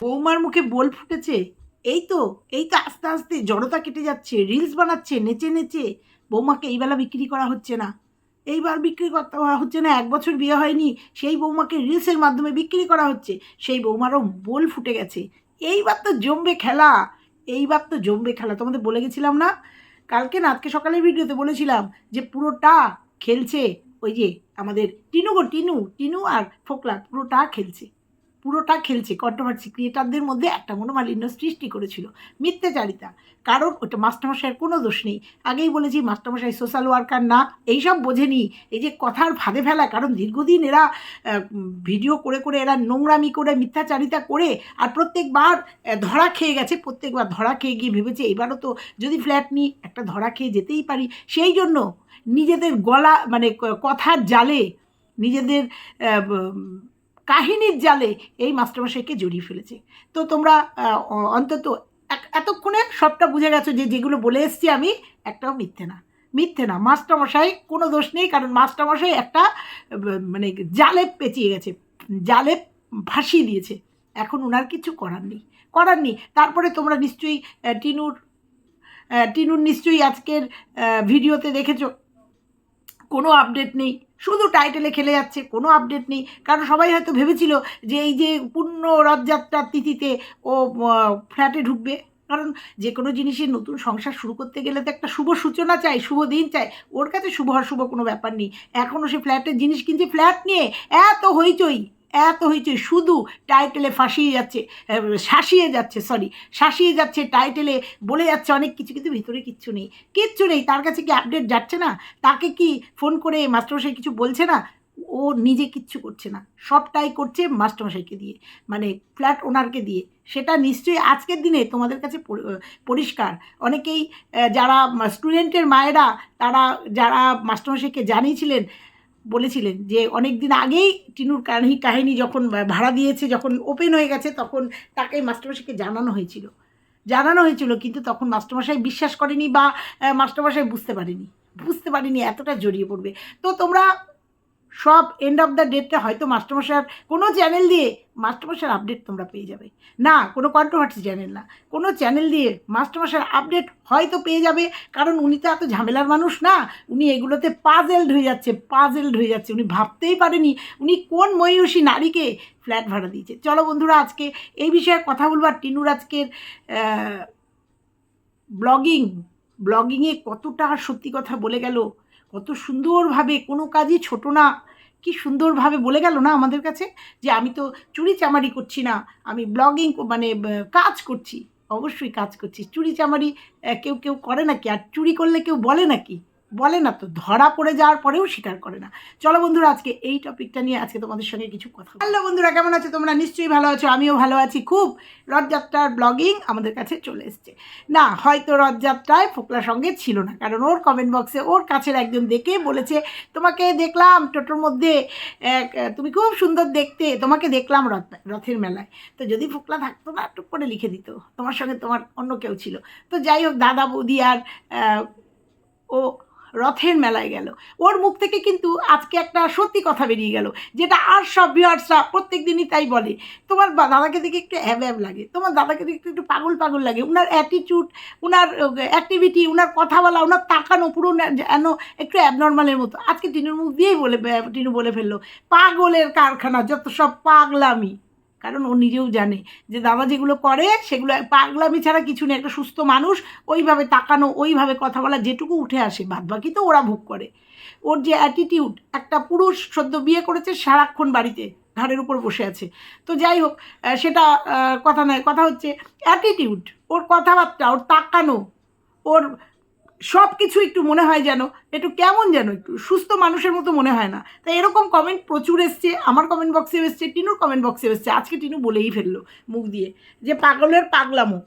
বৌমার মুখে বল ফুটেছে। এই তো এই তো আস্তে আস্তে জড়তা কেটে যাচ্ছে রিলস বানাচ্ছে, নেচে নেচে। বৌমাকে এই বেলা বিক্রি করা হচ্ছে না। এইবার বিক্রি করতে হচ্ছে না, এক বছর বিয়ে হয়নি, সেই বৌমাকে রিলসের মাধ্যমে বিক্রি করা হচ্ছে। সেই বৌমারও বোল ফুটে গেছে। এইবার তো জমবে খেলা। এইবার তো জমবে খেলা। তোমাদের বলে গেছিলাম না? কালকে না, আজকে সকালের ভিডিওতে বলেছিলাম যে পুরোটা খেলছে ওই যে আমাদের টিনু গো, টিনু টিনু আর ফোকলা পুরোটা খেলছে। পুরোটা খেলছে কন্ট্রোভার্সি ক্রিয়েটারদের মধ্যে একটা মনোমালিন্য সৃষ্টি করেছিল। মিথ্যাচারিতা, কারণ ওটা মাস্টারমশাইয়ের কোনো দোষ নেই। আগেই বলেছি, মাস্টারমশাই সোশ্যাল ওয়ার্কার না, এইসব বোঝেনি। এই যে কথার ফাঁদে ফেলা, কারণ দীর্ঘদিন এরা ভিডিও করে করে এরা নোংরামি করে, মিথ্যাচারিতা করে, আর প্রত্যেকবার ধরা খেয়ে গেছে, প্রত্যেকবার ধরা খেয়ে গিয়ে ভেবেছে, এবারও তো যদি ফ্ল্যাট নিই, একটা ধরা খেয়ে যেতেই পারি। সেই জন্য নিজেদের গলা মানে কথার জালে, নিজেদের কাহিনীর জালে এই মাস্টারমশাইকে জড়িয়ে ফেলেছে। তো তোমরা অন্তত এতক্ষণে সবটা বুঝে গেছো যে যেগুলো বলে এসছি আমি, একটাও মিথ্যে না। মিথ্যে না। মাস্টারমশাই, কোনো দোষ নেই, কারণ মাস্টারমশাই একটা মানে জালে পেঁচিয়ে গেছে, জালে ভাসিয়ে দিয়েছে। এখন ওনার কিছু করার নেই। করার নেই। তারপরে তোমরা নিশ্চয়ই টিনুর টিনুর নিশ্চয়ই আজকের ভিডিওতে দেখেছ। কোনো আপডেট নেই। শুধু টাইটেলে খেলে যাচ্ছে, কোনো আপডেট নেই। কারণ সবাই হয়তো ভেবেছিল যে এই যে পূর্ণ রথযাত্রার তিথিতে ও ফ্ল্যাটে ঢুকবে। কারণ যে কোনো জিনিসের নতুন সংসার শুরু করতে গেলে তো একটা শুভ সূচনা চাই, শুভ দিন চাই। ওর কাছে শুভ অশুভ কোনো ব্যাপার নেই। এখনও সে ফ্ল্যাটের জিনিস কিনছে, ফ্ল্যাট নিয়ে এত হইচই। এত হয়েছে, শুধু টাইটেলে ফাঁসিয়ে যাচ্ছে শাসিয়ে যাচ্ছে সরি শাসিয়ে যাচ্ছে টাইটেলে বলে যাচ্ছে অনেক কিছু, কিন্তু ভিতরে কিচ্ছু নেই। কিচ্ছু নেই, তার কাছে কি আপডেট যাচ্ছে না? তাকে কি ফোন করে মাস্টারমশাই কিছু বলছে না? ও নিজে কিচ্ছু করছে না। সবটাই করছে মাস্টারমশাইকে দিয়ে মানে ফ্ল্যাট ওনারকে দিয়ে। সেটা নিশ্চয়ই আজকের দিনে তোমাদের কাছে পরিষ্কার। অনেকেই যারা স্টুডেন্টের মায়েরা, তারা, যারা মাস্টারমশাইকে জানিয়েছিলেন বলেছিলেন যে অনেক দিন আগেই টিনুর কাহিনী কাহিনী যখন ভাড়া দিয়েছে, যখন ওপেন হয়ে গেছে, তখন তাকে মাস্টারমশাইকে জানানো হয়েছিল। জানানো হয়েছিল, কিন্তু তখন মাস্টারমশাই বিশ্বাস করেনি বা মাস্টারমশাই বুঝতে পারেনি। বুঝতে পারিনি এতটা জড়িয়ে পড়বে। তো তোমরা সব এন্ড অফ দ্য ডেটটা হয়তো মাস্টারমশাইয়ের কোনো চ্যানেল দিয়ে মাস্টারমশাইয়ের আপডেট তোমরা পেয়ে যাবে। না, কোনো কন্ট্রোভার্সি চ্যানেল না। কোনো চ্যানেল দিয়ে মাস্টারমশাইয়ের আপডেট হয়তো পেয়ে যাবে, কারণ উনি তো এত ঝামেলার মানুষ না। উনি এগুলোতে পাজেলড হয়ে যাচ্ছে পাজেলড হয়ে যাচ্ছে। উনি ভাবতেই পারেনি উনি কোন ময়ূষী নারীকে ফ্ল্যাট ভাড়া দিয়েছে। চলো বন্ধুরা, আজকে এই বিষয়ে কথা বলব। আর টিনুর আজকের ব্লগিং ব্লগিংয়ে কতটা সত্যি কথা বলে গেল, কত সুন্দরভাবে কোনো কাজই ছোট না। কি সুন্দরভাবে বলে গেল না আমাদের কাছে? যে আমি তো চুরি চামারি করছি না, আমি ব্লগিং মানে কাজ করছি। অবশ্যই কাজ করছি। চুরি চামারি কেউ কেউ করে নাকি? আর চুরি করলে কেউ বলে নাকি? বলে না, তো ধরা পড়ে যাওয়ার পরেও স্বীকার করে না। চলো বন্ধুরা, আজকে এই টপিকটা নিয়ে আজকে তোমাদের সঙ্গে কিছু কথা হ্যালো বন্ধুরা, কেমন আছো? তোমরা নিশ্চয়ই ভালো আছো, আমিও ভালো আছি। খুব রথযাত্রার ব্লগিং আমাদের কাছে চলে এসছে। না, হয়তো রথযাত্রায় ফোকলার সঙ্গে ছিল না, কারণ ওর কমেন্ট বক্সে ওর কাছের একজন দেখে বলেছে, তোমাকে দেখলাম টোটোর মধ্যে তুমি খুব সুন্দর দেখতে, তোমাকে দেখলাম রথ, রথের মেলায়। তো যদি ফোকলা থাকতো না, টুক করে লিখে দিত, তোমার সঙ্গে তোমার অন্য কেউ ছিল। তো যাই হোক, দাদা বৌদি আর ও রথের মেলায় গেল। ওর মুখ থেকে কিন্তু আজকে একটা সত্যি কথা বেরিয়ে গেল, যেটা আর সব ভিউয়ার্সরা প্রত্যেক দিনই তাই বলে। তোমার দাদাকে দেখে একটু অ্যাব লাগে, তোমার দাদাকে দেখে একটু পাগল পাগল লাগে। উনার অ্যাটিটিউড উনার অ্যাক্টিভিটি উনার কথা বলা, উনার তাকানো পুরো যেন একটু অ্যাবনর্মালের মতো। আজকে টিনুর মুখ দিয়েই বলে টিনু বলে ফেলল, পাগলের কারখানা, যত সব পাগলামি। কারণ ও নিজেও জানে যে দাদা যেগুলো করে, সেগুলো পাগলামি ছাড়া কিছু নেই। একটা সুস্থ মানুষ, ওইভাবে তাকানো, ওইভাবে কথা বলা, যেটুকু উঠে আসে বাদ বাকি তো ওরা ভোগ করে। ওর যে অ্যাটিটিউড একটা পুরুষ সদ্য বিয়ে করেছে সারাক্ষণ বাড়িতে, ঘাড়ের উপর বসে আছে। তো যাই হোক সেটা কথা নয়, কথা হচ্ছে অ্যাটিটিউড ওর কথাবার্তা, ওর তাকানো, ওর সব কিছু একটু মনে হয় যেন, একটু কেমন যেন, একটু সুস্থ মানুষের মতো মনে হয় না। তাই এরকম কমেন্ট প্রচুর এসছে, আমার কমেন্ট বক্সে এসছে, টিনুর কমেন্ট বক্সে এসছে। আজকে টিনু বলেই ফেলল মুখ দিয়ে যে, পাগলের পাগলামো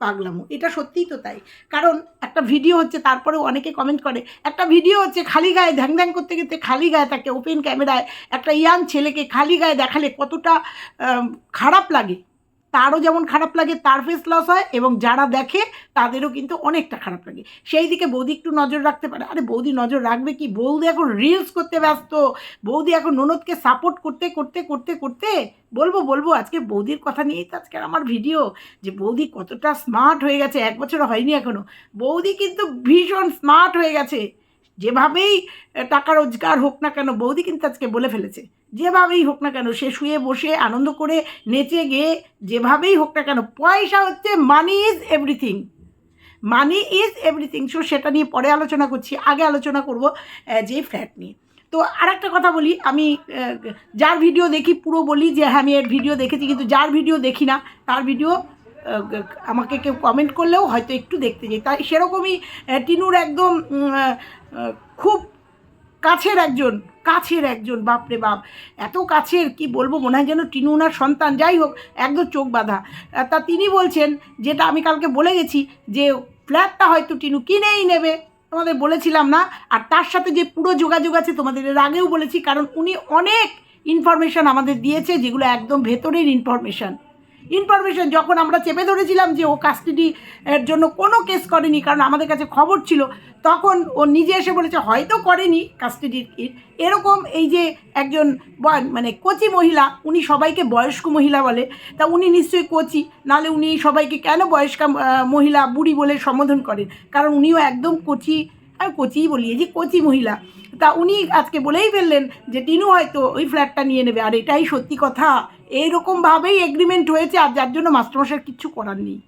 পাগলামো। এটা সত্যিই তো তাই। কারণ একটা ভিডিও হচ্ছে, তারপরেও অনেকে কমেন্ট করে, একটা ভিডিও হচ্ছে খালি গায়ে ধ্যাং ধ্যাং করতে করতে খালি গায়ে তাকে ওপেন ক্যামেরায় একটা ইয়াং ছেলেকে খালি গায়ে দেখালে কতটা খারাপ লাগে। তারও যেমন খারাপ লাগে, তার ফেস লস হয় এবং যারা দেখে তাদেরও কিন্তু অনেকটা খারাপ লাগে। সেই দিকে বৌদি একটু নজর রাখতে পারে। আরে বৌদি নজর রাখবে কি? বৌদি এখন রিলস করতে ব্যস্ত। বৌদি এখন ননদকে সাপোর্ট করতে করতে করতে করতে বলব বলব, আজকে বৌদির কথা নিয়েই তো আজকে আমার ভিডিও যে বৌদি কতটা স্মার্ট হয়ে গেছে। এক বছর হয়নি এখনও বৌদি কিন্তু ভীষণ স্মার্ট হয়ে গেছে। যেভাবেই টাকা রোজগার হোক না কেন, বৌদি কিন্তু আজকে বলে ফেলেছে, যেভাবেই হোক না কেন, সে শুয়ে বসে আনন্দ করে নেচে গিয়ে যেভাবেই হোক না কেন, পয়সা হচ্ছে money is everything money is everything so সেটা নিয়ে পরে আলোচনা করছি, আগে আলোচনা করব যে ফ্ল্যাট নিয়ে। তো আর একটা কথা বলি, আমি যার ভিডিও দেখি, পুরো বলি যে হ্যাঁ আমি এর ভিডিও দেখেছি, কিন্তু যার ভিডিও দেখি না, তার ভিডিও আমাকে কেউ কমেন্ট করলেও হয়তো একটু দেখতে যাই তাই সেরকমই টিনুর একদম খুব কাছের একজন কাছের একজন, বাপরে বাপ। এত কাছের, কি বলব, মনে হয় যেন টিনু ওনার সন্তান। যাই হোক, একদম চোখ বাঁধা। তা তিনি বলছেন, যেটা আমি কালকে বলে গেছি, যে ফ্ল্যাটটা হয়তো টিনু কিনেই নেবে। তোমাদের বলেছিলাম না, আর তার সাথে যে পুরো যোগাযোগ আছে, তোমাদের এর আগেও বলেছি, কারণ উনি অনেক ইনফরমেশান আমাদের দিয়েছে, যেগুলো একদম ভেতরের ইনফরমেশান ইনফরমেশন যখন আমরা চেপে ধরেছিলাম যে ও কাস্টাডি এর জন্য কোনো কেস করেনি, কারণ আমাদের কাছে খবর ছিল, তখন ও নিজে এসে বলেছে, হয়তো করেনি কাস্টাডির এরকম এই যে একজন মানে কোচি মহিলা, উনি সবাইকে বয়স্ক মহিলা বলে, তা উনি নিশ্চয়ই কোচি, নাহলে উনি সবাইকে কেন বয়স্ক মহিলা, বুড়ি বলে সম্বোধন করেন? কারণ উনিও একদম কোচি, আমি কোচিই বলি, এই যে কোচি মহিলা। তা উনি আজকে বলেই ফেললেন যে, টিনু হয়তো ওই ফ্ল্যাটটা নিয়ে নেবে, আর এটাই সত্যি কথা। এইরকমভাবেই এগ্রিমেন্ট হয়েছে আর যার জন্য মাস্টারমশাই কিচ্ছু করার নেই।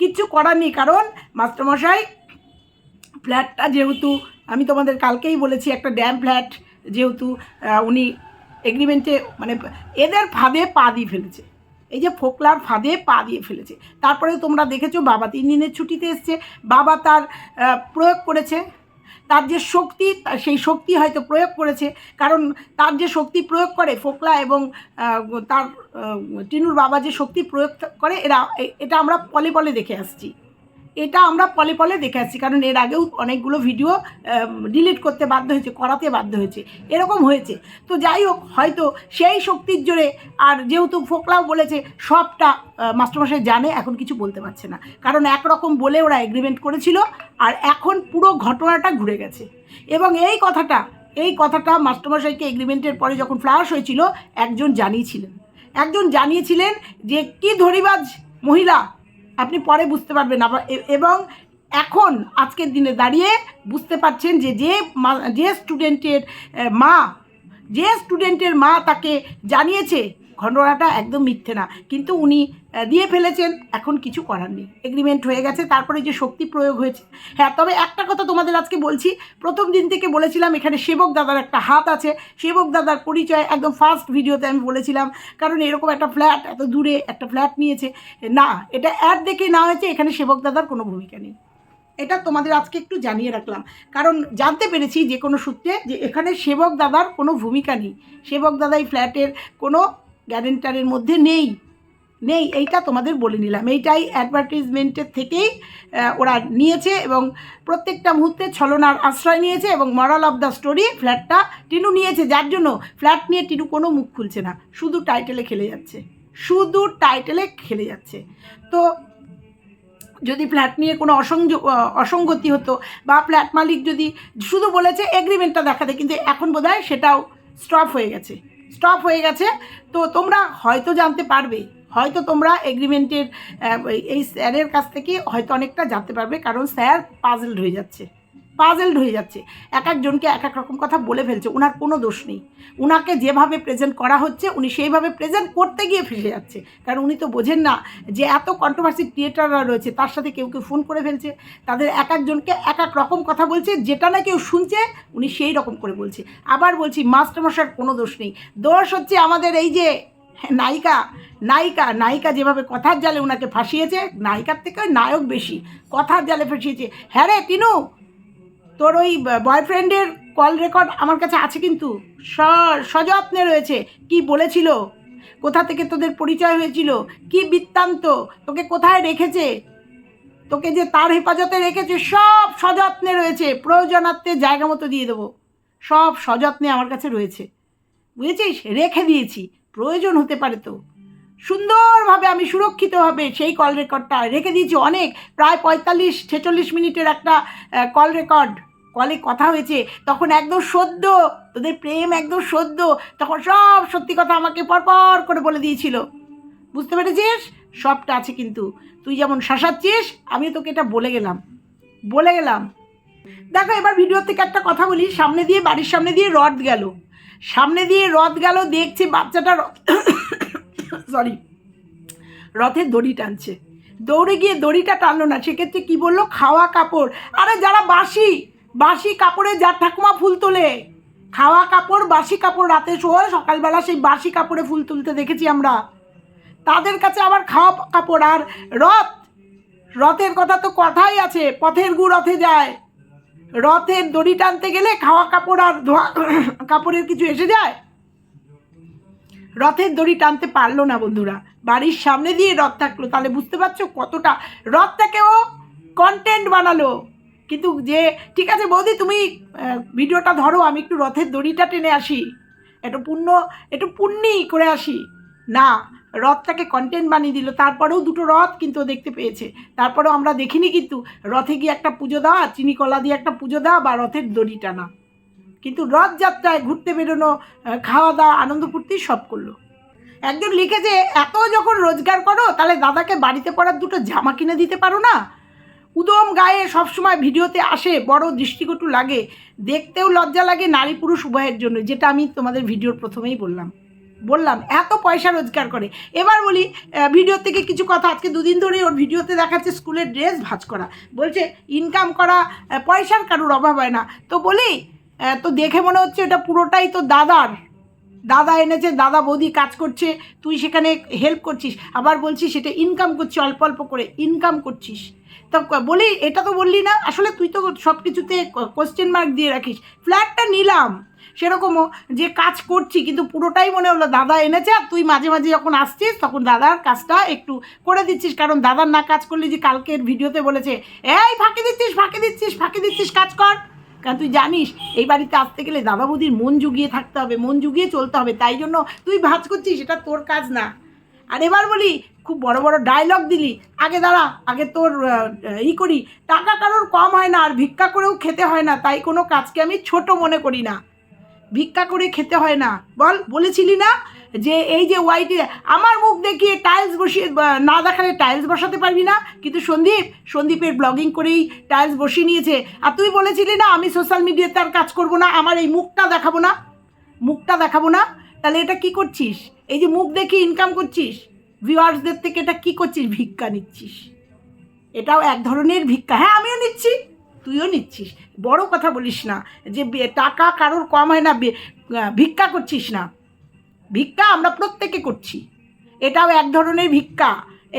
কিচ্ছু করার নেই, কারণ মাস্টারমশাই ফ্ল্যাটটা যেহেতু, আমি তোমাদের কালকেই বলেছি একটা ড্যাম ফ্ল্যাট যেহেতু উনি এগ্রিমেন্টে মানে এদের ফাঁদে পা দিয়ে ফেলেছে। এই যে ফোকলার ফাঁদে পা দিয়ে ফেলেছে। তারপরে তোমরা দেখেছ বাবা তিন দিনের ছুটিতে এসছে। বাবা তার প্রয়োগ করেছে। তার যে শক্তি সেই শক্তি হয়তো প্রয়োগ করেছে। কারণ তার যে শক্তি প্রয়োগ করে ফোকলা এবং তার টিনুর বাবা যে শক্তি প্রয়োগ করে, এরা এটা আমরা পলে পলে দেখে আসছি। এটা আমরা পলে পলে দেখে আসছি, কারণ এর আগেও অনেকগুলো ভিডিও ডিলিট করতে বাধ্য হয়েছে, করাতে বাধ্য হয়েছে, এরকম হয়েছে। তো যাই হোক, হয়তো সেই শক্তির জোরে, আর যেহেতু ফোকলাও বলেছে, সবটা মাস্টারমশাই জানে, এখন কিছু বলতে পারছে না। কারণ একরকম বলে ওরা এগ্রিমেন্ট করেছিল, আর এখন পুরো ঘটনাটা ঘুরে গেছে। এবং এই কথাটা এই কথাটা মাস্টারমশাইকে এগ্রিমেন্টের পরে যখন ফ্লাশ হয়েছিল, একজন জানিয়েছিলেন। একজন জানিয়েছিলেন যে, কি ধরিবাজ মহিলা আপনি পরে বুঝতে পারবেন। আবার এবং এখন, আজকের দিনে দাঁড়িয়ে বুঝতে পারছেন যে যে মা- যে স্টুডেন্টের মা, যে স্টুডেন্টের মা তাকে জানিয়েছে ঘটনাটা একদম মিথ্যে না। কিন্তু উনি দিয়ে ফেলেছেন, এখন কিছু করার নেই। এগ্রিমেন্ট হয়ে গেছে, তারপরে যে শক্তি প্রয়োগ হয়েছে। হ্যাঁ তবে একটা কথা তোমাদের আজকে বলছি, প্রথম দিন থেকে বলেছিলাম, এখানে সেবক দাদার একটা হাত আছে। সেবক দাদার পরিচয় একদম ফার্স্ট ভিডিওতে আমি বলেছিলাম, কারণ এরকম একটা ফ্ল্যাট এত দূরে একটা ফ্ল্যাট নিয়েছে। না, এটা অ্যাড দেখে না হয়েছে, এখানে সেবক দাদার কোনো ভূমিকা নেই। এটা তোমাদের আজকে একটু জানিয়ে রাখলাম। কারণ জানতে পেরেছি যে কোনো সূত্রে যে এখানে সেবক দাদার কোনো ভূমিকা নেই। সেবক দাদা এই ফ্ল্যাটের কোনো গ্যারেন্টারের মধ্যে নেই। নেই, এইটা তোমাদের বলে নিলাম। এইটাই অ্যাডভার্টিজমেন্টের থেকেই ওরা নিয়েছে এবং প্রত্যেকটা মুহূর্তে ছলনার আশ্রয় নিয়েছে এবং মরাল অফ দ্য স্টোরি ফ্ল্যাটটা টিনু নিয়েছে। যার জন্য ফ্ল্যাট নিয়ে টিনু কোনো মুখ খুলছে না। শুধু টাইটেলে খেলে যাচ্ছে। শুধু টাইটেলে খেলে যাচ্ছে। তো যদি ফ্ল্যাট নিয়ে কোনো অসংযোগ অসঙ্গতি হতো বা ফ্ল্যাট মালিক যদি শুধু বলেছে এগ্রিমেন্টটা দেখাতে, কিন্তু এখন বোধহয় সেটাও স্টপ হয়ে গেছে। স্টপ হয়ে গেছে। তো তোমরা হয়তো জানতে পারবে, হয়তো তোমরা এগ্রিমেন্টের এই স্যারের কাছ থেকে হয়তো অনেকটা জানতে পারবে, কারণ স্যার পাজল হয়ে যাচ্ছে। পাজেলড হয়ে যাচ্ছে। এক একজনকে এক এক রকম কথা বলে ফেলছে ওনার কোনো দোষ নেই। উনাকে যেভাবে প্রেজেন্ট করা হচ্ছে, উনি সেইভাবে প্রেজেন্ট করতে গিয়ে ফেসে যাচ্ছে। কারণ উনি তো বোঝেন না যে এত কন্ট্রোভার্সি ক্রিয়েটাররা রয়েছে, তার সাথে কেউ কেউ ফোন করে ফেলছে। তাদের এক একজনকে এক এক রকম কথা বলছে, যেটা না কেউ শুনছে, উনি সেই রকম করে বলছে। আবার বলছি মাস্টারমশার কোনো দোষ নেই। দোষ হচ্ছে আমাদের এই যে, নায়িকা নায়িকা নায়িকা যেভাবে কথার জালে ওনাকে ফাঁসিয়েছে, নায়িকার থেকে নায়ক বেশি, কথার জালে ফাঁসিয়েছে। হ্যাঁ রে তিনু তোর ওই বয়ফ্রেন্ডের কল রেকর্ড আমার কাছে আছে কিন্তু। সযত্নে রয়েছে। কি বলেছিল? কোথা থেকে তোদের পরিচয় হয়েছিল? কি বৃত্তান্ত? তোকে কোথায় রেখেছে? তোকে যে তার হেফাজতে রেখেছে, সব সযত্নে রয়েছে। প্রয়োজনার্থে জায়গা মতো দিয়ে দেবো। সব সযত্নে আমার কাছে রয়েছে। বুঝেছিস? রেখে দিয়েছি। প্রয়োজন হতে পারে তো। সুন্দরভাবে আমি সুরক্ষিতভাবে সেই কল রেকর্ডটা রেখে দিয়েছি অনেক, প্রায় পঁয়তাল্লিশ, ছেচল্লিশ মিনিটের একটা কল রেকর্ড কলে কথা হয়েছে, তখন একদম সদ্য, তোদের প্রেম একদম সদ্য, তখন সব সত্যি কথা আমাকে পরপর করে বলে দিয়েছিল। বুঝতে পেরেছিস? সবটা আছে কিন্তু। তুই যেমন শাসাচ্ছিস আমি তোকে এটা বলে গেলাম। বলে গেলাম। দেখো, এবার ভিডিও থেকে একটা কথা বলি। সামনে দিয়ে, বাড়ির সামনে দিয়ে রথ গেল। সামনে দিয়ে রথ গেল, দেখছে বাচ্চাটা সরি রথের দড়ি টানছে। দৌড়ে গিয়ে দড়িটা টানলো না, সেক্ষেত্রে কি বলল? খাওয়া কাপড়। আরে যারা বাসি বাসি কাপড়ে যার ঠাকুমা ফুল তোলে। খাওয়া কাপড়, বাসি কাপড় রাতে শোয়, সকালবেলা সেই বাসি কাপড়ে ফুল তুলতে দেখেছি আমরা। তাদের কাছে আবার খাওয়া কাপড়। আর রথ, রথের কথা তো কথাই আছে, পথের গু রথে যায়। রথের দড়ি টানতে গেলে খাওয়া কাপড় আর ধোয়া কাপড়ের কিছু এসে যায়? রথের দড়ি টানতে পারল না বন্ধুরা। বাড়ির সামনে দিয়ে রথ থাকল। তাহলে বুঝতে পারছ কতটা রথটাকেও কন্টেন্ট বানালো। কিন্তু যে, ঠিক আছে বৌদি, তুমি ভিডিওটা ধরো, আমি একটু রথের দড়িটা টেনে আসি। একটু পুণ্য একটু পুণ্যি করে আসি। না, রথটাকে কন্টেন্ট বানিয়ে দিল। তারপরেও দুটো রথ কিন্তু দেখতে পেয়েছে। তারপরেও আমরা দেখিনি কিন্তু রথে গিয়ে একটা পুজো দেওয়া চিনি কলা দিয়ে একটা পুজো দেওয়া বা রথের দড়ি টানা। কিন্তু রথযাত্রায় ঘুরতে বেরোনো খাওয়া দাওয়া আনন্দ ফুর্তি সব করল। একজন লিখেছে, এত যখন রোজগার করো, তাহলে দাদাকে বাড়িতে পড়ার দুটো জামা কিনে দিতে পারো না? উদম গায়ে সবসময় ভিডিওতে আসে, বড় দৃষ্টিকটু লাগে, দেখতেও লজ্জা লাগে নারী পুরুষ উভয়ের জন্য, যেটা আমি তোমাদের ভিডিওর প্রথমেই বললাম। বললাম, এত পয়সা রোজগার করে। এবার বলি ভিডিও থেকে কিছু কথা, আজকে দুদিন ধরে ওর ভিডিওতে দেখাচ্ছে স্কুলের ড্রেস ভাজ করা। বলছে, ইনকাম করা পয়সার কারোর অভাব হয় না। তো বলি তো দেখে মনে হচ্ছে এটা পুরোটাই তো দাদার। দাদা এনেছে, দাদা বৌদি কাজ করছে, তুই সেখানে হেল্প করছিস। আবার বলছিস সেটা ইনকাম করছিস, অল্প অল্প করে ইনকাম করছিস। তো বলি, এটা তো বললি না, আসলে তুই তো সব কিছুতে কোশ্চেন মার্ক দিয়ে রাখিস। ফ্ল্যাটটা নিলাম, সেরকমও যে কাজ করছি, কিন্তু পুরোটাই মনে হলো দাদা এনেছে, আর তুই মাঝে মাঝে যখন আসছিস, তখন দাদার কাজটা একটু করে দিচ্ছিস। কারণ দাদার না কাজ করলে যে কালকের ভিডিওতে বলেছে, এই, ফাঁকি দিচ্ছিস ফাঁকি দিচ্ছিস ফাঁকি দিচ্ছিস, কাজ কর। কারণ তুই জানিস, এই বাড়িতে আসতে গেলে দাদা বৌদির মন জুগিয়ে থাকতে হবে, মন জুগিয়ে চলতে হবে, তাই জন্য তুই ভাজ করছিস, এটা তোর কাজ না। আর এবার বলি, খুব বড় বড় ডায়লগ দিলি, আগে দাঁড়া, আগে তোর ই করি, টাকা কারোর কম হয় না আর ভিক্ষা করেও খেতে হয় না, তাই কোনো কাজকে আমি ছোট মনে করি না। ভিক্ষা করে খেতে হয় না, বল, বলেছিলি না? যে এই যে ওয়াইটি আমার মুখ দেখিয়ে টাইলস বসিয়ে না দেখালে টাইলস বসাতে পারবি না। কিন্তু সন্দীপ, সন্দীপের ব্লগিং করেই টাইলস বসিয়ে নিয়েছে। আর তুই বলেছিলি না, আমি সোশ্যাল মিডিয়াতে আর কাজ করব না, আমার এই মুখটা দেখাবো না। মুখটা দেখাবো না। তাহলে এটা কি করছিস? এই যে মুখ দেখে ইনকাম করছিস ভিউয়ার্সদের থেকে এটা কি করছিস? ভিক্ষা নিচ্ছিস। এটাও এক ধরনের ভিক্ষা। হ্যাঁ আমিও নিচ্ছি, তুইও নিচ্ছিস। বড় কথা বলিস না যে টাকা কারোর কম হয় না ভিক্ষা করছিস না। ভিক্ষা আমরা প্রত্যেকে করছি। এটাও এক ধরনের ভিক্ষা।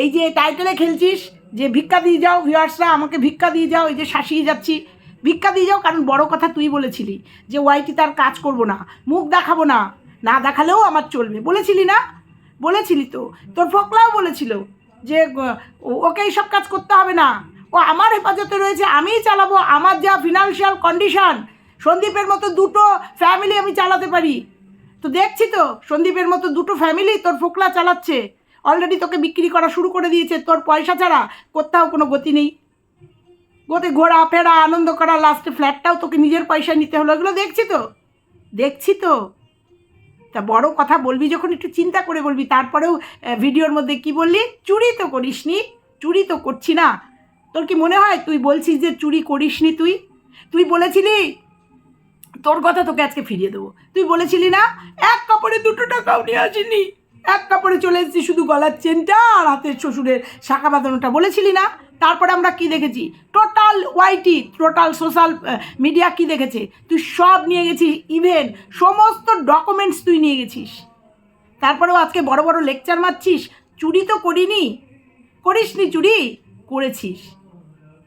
এই যে টাইটেলে খেলছিস, যে ভিক্ষা দিয়ে যাও ভিউয়ার্সরা আমাকে ভিক্ষা দিয়ে যাও, এই যে শাসিয়ে যাচ্ছি। ভিক্ষা দিয়ে যাও, কারণ বড় কথা তুই বলেছিলি যে ওয়াইটি তার কাজ করব না, মুখ দেখাবো না না দেখালেও আমার চলবে। বলেছিলি না? বলেছিলি তো। তোর ফোকলাও বলেছিল যে ওকে এইসব কাজ করতে হবে না। ও আমার হেফাজতে রয়েছে, আমিই চালাবো। আমার যা ফিনান্সিয়াল কন্ডিশন সন্দীপের মতো দুটো ফ্যামিলি আমি চালাতে পারি। তো দেখছি তো, সন্দীপের মতো দুটো ফ্যামিলি তোর ফোকলা চালাচ্ছে। অলরেডি তোকে বিক্রি করা শুরু করে দিয়েছে, তোর পয়সা ছাড়া কোথাও কোনো গতি নেই। গতি ঘোরা, ফেরা, আনন্দ করা লাস্টে ফ্ল্যাটটাও তোকে নিজের পয়সা নিতে হলো, এগুলো দেখছি তো। দেখছি তো। তা বড় কথা বলবি যখন, একটু চিন্তা করে বলবি। তারপরেও ভিডিওর মধ্যে কি বললি? চুরি তো করিসনি, চুরি তো করছি না। তোর কি মনে হয় তুই বলছিস যে চুরি করিস নি তুই? তুই বলেছিলি তোর কথা তোকে আজকে ফিরিয়ে দেবো। তুই বলেছিলি না, এক কাপড়ে দুটো টাকাও নিয়ে আসিনি। এক কাপড়ে চলে এসেছি শুধু গলার চেনটা আর হাতের শ্বশুরের শাখা বাঁধানোটা। বলেছিলি না? তারপরে আমরা কি দেখেছি? টোটাল ওয়াইটি টোটাল সোশ্যাল মিডিয়া কি দেখেছে? তুই সব নিয়ে গেছিস ইভেন সমস্ত ডকুমেন্টস তুই নিয়ে গেছিস। তারপরেও আজকে বড় বড় লেকচার মারছিস। চুরি তো করিনি। করিসনি চুরি? করেছিস।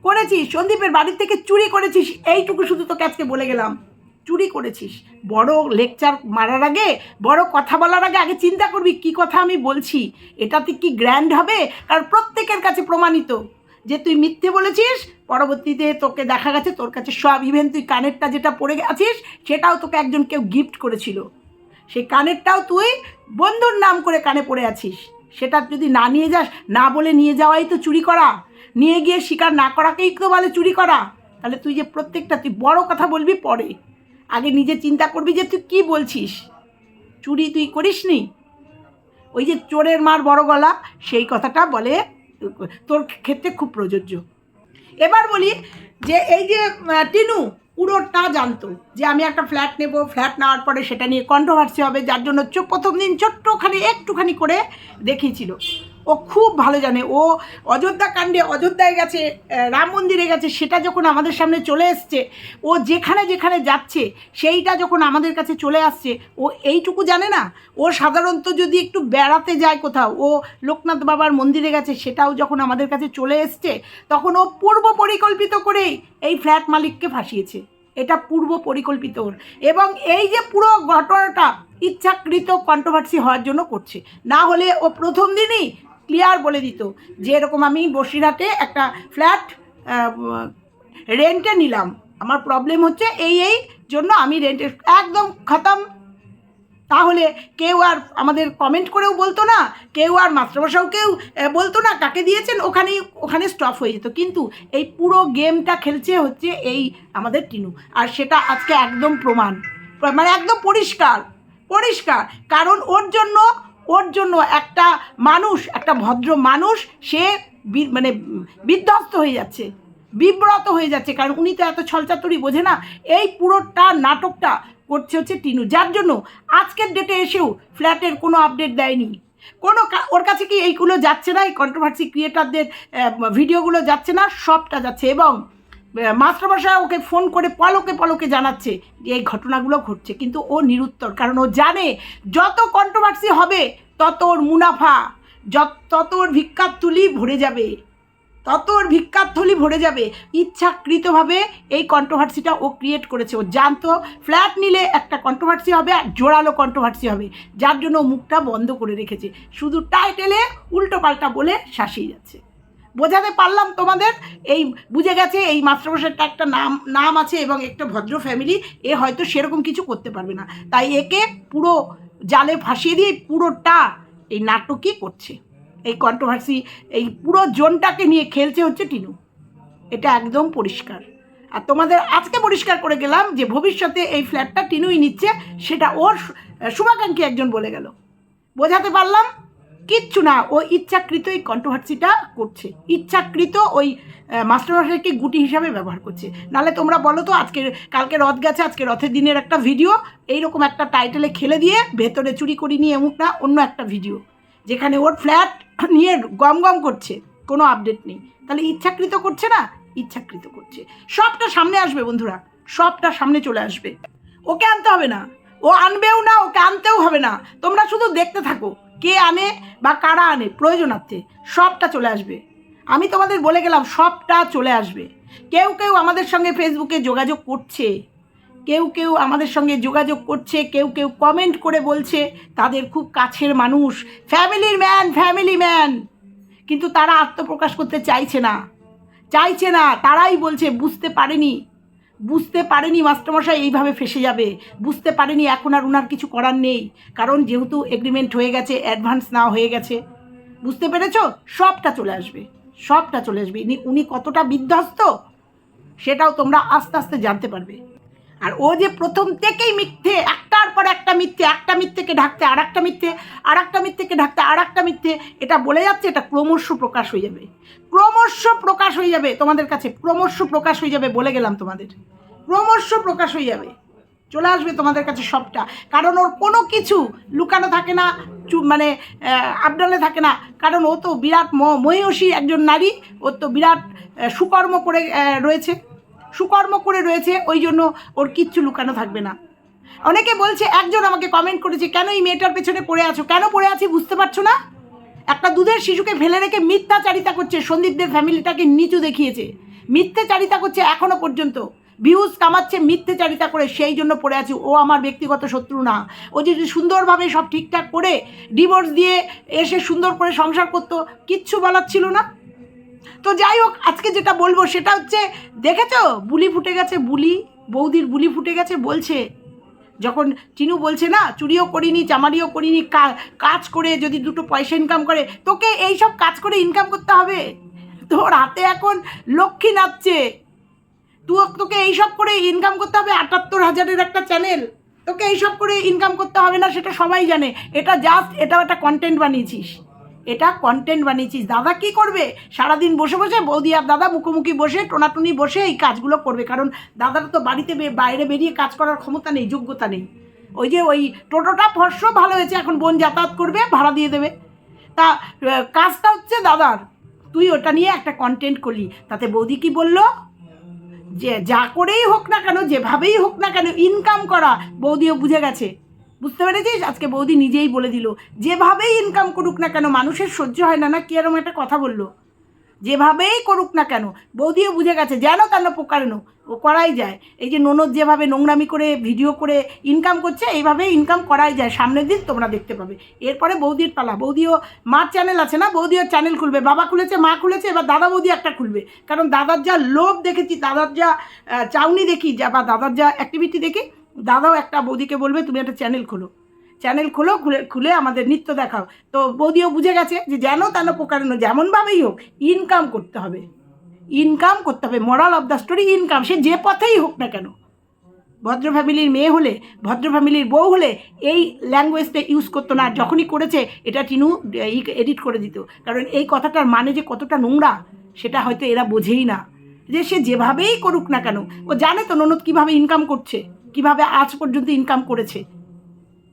করেছিস। সন্দীপের বাড়ির থেকে চুরি করেছিস। এইটুকু শুধু তোকে আজকে বলে গেলাম। চুরি করেছিস। বড় লেকচার মারার আগে, বড় কথা বলার আগে আগে চিন্তা করবি কি কথা আমি বলছি। এটাতে কি গ্র্যান্ড হবে? কারণ প্রত্যেকের কাছে প্রমাণিত। যে তুই মিথ্যে বলেছিস, পরবর্তীতে তোকে দেখা গেছে, তোর কাছে সব ইভেন তুই কানেরটা যেটা পড়ে আছিস, সেটাও তোকে একজন কেউ গিফট করেছিল। সেই কানেরটাও তুই বন্ধুর নাম করে কানে পড়ে আছিস। সেটা যদি না নিয়ে যাস, না বলে নিয়ে যাওয়াই তো চুরি করা। নিয়ে গিয়ে স্বীকার না করাকেই তো বলে চুরি করা। তাহলে তুই যে প্রত্যেকটা, তুই বড় কথা বলবি পরে। আগে নিজে চিন্তা করবি যে তুই কী বলছিস? চুরি তুই করিস নি ওই যে চোরের মার বড় গলা, সেই কথাটা বলে তোর ক্ষেত্রে খুব প্রযোজ্য। এবার বলি যে এই যে টিনু, পুরোটা জানতো যে আমি একটা ফ্ল্যাট নেব। ফ্ল্যাট নেওয়ার পরে সেটা নিয়ে কন্ট্রোভার্সি হবে, যার জন্য প্রথম দিন ছোট্টখানি, একটুখানি করে দেখিয়েছিল। ও খুব ভালো জানে। ও অযোধ্যা কাণ্ডে অযোধ্যায় গেছে রাম মন্দিরে গেছে, সেটা যখন আমাদের সামনে চলে এসছে, ও যেখানে যেখানে যাচ্ছে, সেইটা যখন আমাদের কাছে চলে আসছে, ও এইটুকু জানে না? ও সাধারণত যদি একটু বেড়াতে যায় কোথাও, ও লোকনাথ বাবার মন্দিরে গেছে, সেটাও যখন আমাদের কাছে চলে এসছে, তখন ও পূর্ব পরিকল্পিত করেই এই ফ্ল্যাট মালিককে ফাঁসিয়েছে। এটা পূর্ব পরিকল্পিত এবং এই যে পুরো ঘটনাটা ইচ্ছাকৃত কন্ট্রোভার্সি হওয়ার জন্য করছে, না হলে ও প্রথম দিনই ক্লিয়ার বলে দিত যে এরকম আমি বসিরহাটে একটা ফ্ল্যাট রেন্টে নিলাম। আমার প্রবলেম হচ্ছে এই এই জন্য আমি রেন্টে একদম খতম। তাহলে কেউ আর আমাদের কমেন্ট করেও বলতো না, কেউ আর মাস্টারমশাও কেউ বলতো না কাকে দিয়েছেন, ওখানেই, ওখানে স্টপ হয়ে যেত। কিন্তু এই পুরো গেমটা খেলছে হচ্ছে এই আমাদের টিনু। আর সেটা আজকে একদম প্রমাণ মানে একদম পরিষ্কার পরিষ্কার। কারণ ওর জন্য ওর জন্য একটা মানুষ, একটা ভদ্র মানুষ, সে মানে বিধ্বস্ত হয়ে যাচ্ছে, বিব্রত হয়ে যাচ্ছে। কারণ উনি তো এত ছলচাতুরি বোঝে না। এই পুরোটা নাটকটা করছে হচ্ছে টিনু। যার জন্য আজকের ডেটে এসেও ফ্ল্যাটের কোনো আপডেট দেয়নি। কোনো ওর কাছে কি এইগুলো যাচ্ছে না? এই কন্ট্রোভার্সি ক্রিয়েটারদের ভিডিওগুলো যাচ্ছে না? সবটা যাচ্ছে এবং মাস্টারমশাই ওকে ফোন করে পলকে পলকে জানাচ্ছে যে এই ঘটনাগুলো ঘটছে, কিন্তু ও নিরুত্তর। কারণ ও জানে যত কন্ট্রোভার্সি হবে, তত ওর মুনাফা, যত, তত ওর ভিক্ষার তুলি ভরে যাবে, তত ওর ভিক্ষার থলি ভরে যাবে। ইচ্ছাকৃতভাবে এই কন্ট্রোভার্সিটা ও ক্রিয়েট করেছে। ও জানতো ফ্ল্যাট নিলে একটা কন্ট্রোভার্সি হবে আর জোরালো কন্ট্রোভার্সি হবে। যার জন্য ও মুখটা বন্ধ করে রেখেছে। শুধু টাইটেলে উল্টো পাল্টা বলে শাসিয়ে যাচ্ছে। বোঝাতে পারলাম তোমাদের। এই বুঝে গেছে, এই মাস্টারমশাইটা একটা নাম নাম আছে এবং একটা ভদ্র ফ্যামিলি এ হয়তো সেরকম কিছু করতে পারবে না। তাই একে পুরো জালে ফাঁসিয়ে দিয়ে পুরোটা এই নাটকই করছে। এই কন্ট্রোভার্সি এই পুরো জোনটাকে নিয়ে খেলছে হচ্ছে টিনু। এটা একদম পরিষ্কার। আর তোমাদের আজকে পরিষ্কার করে গেলাম যে ভবিষ্যতে এই ফ্ল্যাটটা টিনুই নিচ্ছে, সেটা ওর শুভাকাঙ্ক্ষী একজন বলে গেল। বোঝাতে পারলাম? কিচ্ছু না, ও ইচ্ছাকৃত এই কন্ট্রোভার্সিটা করছে। ইচ্ছাকৃত ওই মাস্টারমশাইকে গুটি হিসাবে ব্যবহার করছে। নাহলে তোমরা বলো তো, আজকে, কালকে রথ গেছে, আজকে রথের দিনের একটা ভিডিও এইরকম একটা টাইটেলে খেলে দিয়ে ভেতরে চুরি করি নিয়ে এমুক না, অন্য একটা ভিডিও যেখানে ওর ফ্ল্যাট নিয়ে গম গম করছে, কোনো আপডেট নেই। তাহলে ইচ্ছাকৃত করছে না? ইচ্ছাকৃত করছে। সবটা সামনে আসবে বন্ধুরা, সবটা সামনে চলে আসবে। ওকে আনতে হবে না। ও আনবেও না, ওকে আনতেও হবে না। তোমরা শুধু দেখতে থাকো। কে আনে বা কারা আনে, প্রয়োজনার্থে সবটা চলে আসবে। আমি তোমাদের বলে গেলাম, সবটা চলে আসবে। কেউ কেউ আমাদের সঙ্গে ফেসবুকে যোগাযোগ করছে। কেউ কেউ আমাদের সঙ্গে যোগাযোগ করছে, কেউ কেউ কমেন্ট করে বলছে, তাদের খুব কাছের মানুষ। ফ্যামিলির ম্যান ফ্যামিলি ম্যান কিন্তু তারা আত্মপ্রকাশ করতে চাইছে না। চাইছে না, তারাই বলছে, বুঝতে পারেনি। বুঝতে পারেনি মাস্টারমশাই, এইভাবে ফেসে যাবে। বুঝতে পারেনি এখন আর ওনার কিছু করার নেই। কারণ যেহেতু এগ্রিমেন্ট হয়ে গেছে অ্যাডভান্স না হয়ে গেছে। বুঝতে পেরেছ? সবটা চলে আসবে। সবটা চলে আসবে। উনি কতটা বিধ্বস্ত, সেটাও তোমরা আস্তে আস্তে জানতে পারবে। আর ও যে প্রথম থেকেই মিথ্যে, একটার পর একটা মিথ্যে, একটা মিথ্যেকে ঢাকতে আর একটা মিথ্যে, আর একটা মিথ্যেকে ঢাকতে আর একটা মিথ্যে, এটা বলে যাচ্ছে, এটা ক্রমশ প্রকাশ হয়ে যাবে। ক্রমশ প্রকাশ হয়ে যাবে তোমাদের কাছে, ক্রমশ প্রকাশ হয়ে যাবে বলে গেলাম তোমাদের। ক্রমশ প্রকাশ হয়ে যাবে। চলে আসবে তোমাদের কাছে সবটা। কারণ ওর কোনো কিছু লুকানো থাকে না মানে আবডালে থাকে না। কারণ ও তো বিরাট মহিষী একজন নারী ওর তো বিরাট সুকর্ম করে রয়েছে। সুকর্ম করে রয়েছে, ওই জন্য ওর কিচ্ছু লুকানো থাকবে না। অনেকে বলছে, একজন আমাকে কমেন্ট করেছে, কেন এই মেয়েটার পেছনে পড়ে আছো? কেন পড়ে আছি বুঝতে পারছ না? একটা দুধের শিশুকে ফেলে রেখে মিথ্যাচারিতা করছে, সন্দীপদের ফ্যামিলিটাকে নিচু দেখিয়েছে। মিথ্যাচারিতা করছে এখনও পর্যন্ত। ভিউজ কামাচ্ছে মিথ্যেচারিতা করে, সেই জন্য পড়ে আছি। ও আমার ব্যক্তিগত শত্রু না। ও যদি সুন্দরভাবে সব ঠিকঠাক করে ডিভোর্স দিয়ে এসে সুন্দর করে সংসার করতো, কিচ্ছু বলার ছিল না। তো যাই হোক, আজকে যেটা বলব সেটা হচ্ছে, দেখেছ? বুলি ফুটে গেছে বুলি, বৌদির বুলি ফুটে গেছে বলছে। যখন চিনু বলছে, না, চুরিও করিনি চামারিও করিনি কাজ করে যদি দুটো পয়সা ইনকাম করে, তোকে এই সব কাজ করে ইনকাম করতে হবে। তোর হাতে এখন লক্ষ্মী নাচছে। তুই তোকে এইসব করে ইনকাম করতে হবে, আটাত্তর হাজারের একটা চ্যানেল তোকে এইসব করে ইনকাম করতে হবে না, সেটা সবাই জানে। এটা জাস্ট এটা একটা কন্টেন্ট বানিয়েছিস। এটা কন্টেন্ট বানিয়েছিস। দাদা কি করবে? সারাদিন বসে বসে বৌদি আর দাদা মুখোমুখি বসে, টোনাটুনি বসে এই কাজগুলো করবে। কারণ দাদার তো বাড়িতে বাইরে বেরিয়ে কাজ করার ক্ষমতা নেই, যোগ্যতা নেই। ওই যে ওই টোটোটা ফর্স ভালো হয়েছে, এখন বোন যাতায়াত করবে, ভাড়া দিয়ে দেবে। তা কাজটা হচ্ছে দাদার। তুই ওটা নিয়ে একটা কন্টেন্ট করলি। তাতে বৌদি কি বলল? যে, যা করেই হোক না কেন, যেভাবেই হোক না কেন ইনকাম করা। বৌদিও বুঝে গেছে। বুঝতে পেরেছিস? আজকে বৌদি নিজেই বলে দিল, যেভাবেই ইনকাম করুক না কেন, মানুষের সহ্য হয় না। না, কি এরকম একটা কথা বলল? যেভাবেই করুক না কেন, বৌদিও বুঝে গেছে, যেন কেন পোকারেন ও করাই যায়। এই যে ননদ যেভাবে নোংরামি করে ভিডিও করে ইনকাম করছে এইভাবে ইনকাম করাই যায়। সামনের দিন তোমরা দেখতে পাবে। এরপরে বৌদির পালা। বৌদিও মার চ্যানেল আছে না? বৌদিও চ্যানেল খুলবে। বাবা খুলেছে, মা খুলেছে, এবার দাদা বৌদি একটা খুলবে। কারণ দাদার যা লোভ দেখেছি, দাদার যা চাউনি দেখি, যা বা দাদার যা অ্যাক্টিভিটি দেখি দাদাও একটা বৌদিকে বলবে, তুমি একটা চ্যানেল খোলো। চ্যানেল খোলো, খুলে খুলে আমাদের নৃত্য দেখাও। তো বৌদিও বুঝে গেছে যে যেন তেন প্রকারেণ যেমনভাবেই হোক ইনকাম করতে হবে। ইনকাম করতে হবে moral of the story income সে যে পথেই হোক না কেন। ভদ্র ফ্যামিলির মেয়ে হলে, ভদ্র ফ্যামিলির বউ হলে, এই ল্যাঙ্গুয়েজটা ইউজ করতো না। যখনই করেছে, এটা টিনু এডিট করে দিত। কারণ এই কথাটার মানে যে কতটা নোংরা, সেটা হয়তো এরা বোঝেই না। যে সে যেভাবেই করুক না কেন, ও জানে তো ননদ কীভাবে ইনকাম করছে, কীভাবে আজ পর্যন্ত ইনকাম করেছে।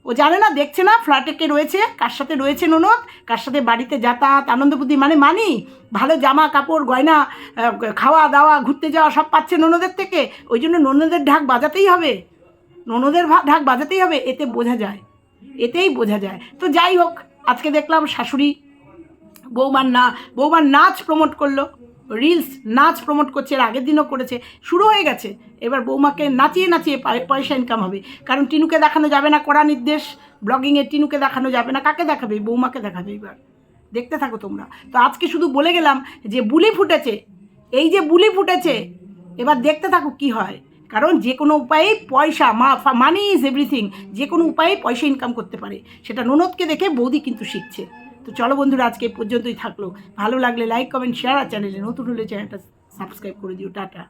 ও জানে না, দেখছে না ফ্ল্যাটে কে রয়েছে, কার সাথে রয়েছে ননদ, কার সাথে বাড়িতে যাতায়াত আনন্দবুদ্ধি মানে মানি, ভালো জামা কাপড়, গয়না খাওয়া দাওয়া, ঘুরতে যাওয়া সব পাচ্ছে ননদের থেকে, ওই জন্য ননদের ঢাক বাজাতেই হবে। ননদের ঢাক বাজাতেই হবে, এতে বোঝা যায়, এতেই বোঝা যায়। তো যাই হোক, আজকে দেখলাম শাশুড়ি, বৌমার না, বৌমার নাচ প্রমোট করল। রিলস নাচ প্রমোট করছে, এর আগের দিনও করেছে, শুরু হয়ে গেছে। এবার বৌমাকে নাচিয়ে নাচিয়ে পয়- পয়সা ইনকাম হবে। কারণ টিনুকে দেখানো যাবে না কড়া নির্দেশ। ব্লগিংয়ে টিনুকে দেখানো যাবে না, কাকে দেখাবে? বৌমাকে দেখাবে এবার। দেখতে থাকো তোমরা। তো আজকে শুধু বলে গেলাম যে বুলি ফুটেছে। এই যে বুলি ফুটেছে, এবার দেখতে থাকো কি হয়। কারণ যে কোনো উপায়ে পয়সা, মা মানি ইজ এভরিথিং যে কোনো উপায়ে পয়সা ইনকাম করতে পারে। সেটা ননদকে দেখে বৌদি কিন্তু শিখছে। তো চলো বন্ধুরা, আজকে পর্যন্তই থাকল। ভালো লাগলে লাইক কমেন্ট শেয়ার আর চ্যানেলে নতুন হলে চ্যানেলটা সাবস্ক্রাইব করে দিও। টাটা।